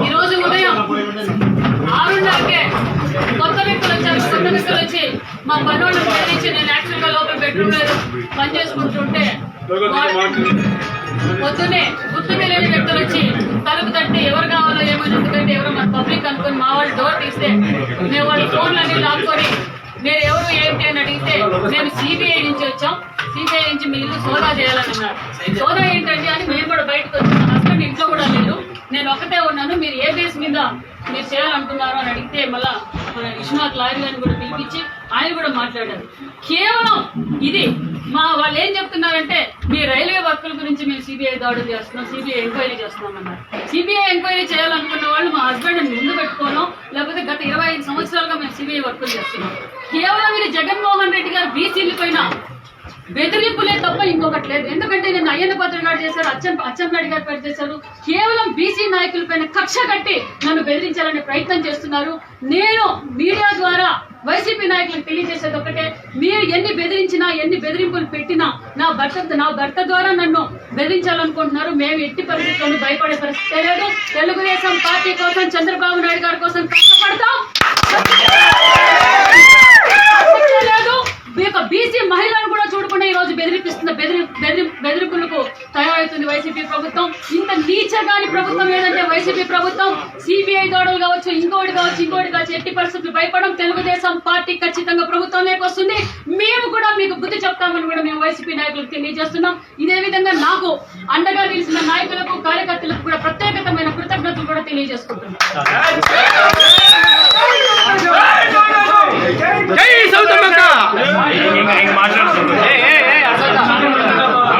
ఈరోజు ఉదయం ఆరున్నరకే కొత్త వ్యక్తులు వచ్చారు. కొత్త వ్యక్తులు వచ్చి మా పన్నోళ్ళు పేరించి నేను యాక్చువల్గా లోపల బెడ్రూమ్ లేదు పని చేసుకుంటుంటే పొద్దునే గుర్తు తెలియని వ్యక్తులు వచ్చి తలుపు తట్టి ఎవరు కావాలో ఏమైనా ఎందుకంటే ఎవరో మన పబ్లిక్ అనుకుని మా వాళ్ళు డోర్ తీస్తే మేము వాళ్ళ ఫోన్లన్నీ లాక్కొని నేను ఎవరు ఏంటి అని అడిగితే నేను సిబిఐ వచ్చాం. సిబిఐ నుంచి మీరు సోదా చేయాలని అన్నారు సోదా ఏంటంటే అని మేము కూడా బయటకు వచ్చాం. హస్బెండ్ ఇంట్లో కూడా లేరు నేను ఒకటే ఉన్నాను. మీరు ఏ బేస్ మీద మీరు చేయాలనుకున్నారు అని అడిగితే మళ్ళా మన విశ్వనాథ్ లాయర్ గారిని కూడా పిలిపించి ఆయన కూడా మాట్లాడారు. కేవలం ఇది. మా వాళ్ళు ఏం చెప్తున్నారంటే మీ రైల్వే వర్కుల గురించి మేము సిబిఐ దాడులు చేస్తున్నాం సిబిఐ ఎంక్వైరీ చేస్తున్నాం అన్నారు సిబిఐ ఎంక్వైరీ చేయాలనుకున్న వాళ్ళు మా హస్బెండ్ ముందు పెట్టుకోవడం లేకపోతే గత ఇరవై ఐదు సంవత్సరాలుగా మేము సిబిఐ వర్కులు చేస్తున్నాం. కేవలం మీరు జగన్మోహన్ రెడ్డి గారు బీసీల పైన బెదిరింపులే తప్ప ఇంకొకటి లేదు. ఎందుకంటే నేను అయ్యన్న పాత్ర గారు చేశారు అచ్చం అచ్చెన్నాయుడు గారు పేరు చేశారు. కేవలం బీసీ నాయకుల పైన కక్ష కట్టి నన్ను బెదిరించాలనే ప్రయత్నం చేస్తున్నారు. నేను మీడియా ద్వారా వైసీపీ నాయకులకు తెలియజేసేది ఒకటే. మీరు ఎన్ని బెదిరించినా ఎన్ని బెదిరింపులు పెట్టినా నా భర్త నా భర్త ద్వారా నన్ను బెదిరించాలనుకుంటున్నారు. మేము ఎట్టి పరిస్థితుల్లో భయపడే పరిస్థితి లేదు. తెలుగుదేశం పార్టీ కోసం చంద్రబాబు నాయుడు గారి కోసం బెదిరి బెదిరింపులకు తయారవుతుంది వైసీపీ ప్రభుత్వం. ఇంత నీచగాని ప్రభుత్వం ఏదంటే వైసీపీ ప్రభుత్వం? సిబిఐ దోడలు కావచ్చు ఇంకోటి కావచ్చు ఇంకోటి కావచ్చు ఎట్టి పరిస్థితులు భయపడం తెలుగుదేశం పార్టీ ఖచ్చితంగా ప్రభుత్వంలోకి వస్తుంది. మేము కూడా మీకు బుద్ధి చెప్తామని కూడా మేము వైసీపీ నాయకులకు తెలియజేస్తున్నాం. ఇదే విధంగా నాకు అండగా నిలిచిన నాయకులకు కార్యకర్తలకు కూడా ప్రత్యేకతమైన కృతజ్ఞతలు కూడా తెలియజేసుకుంటున్నాం.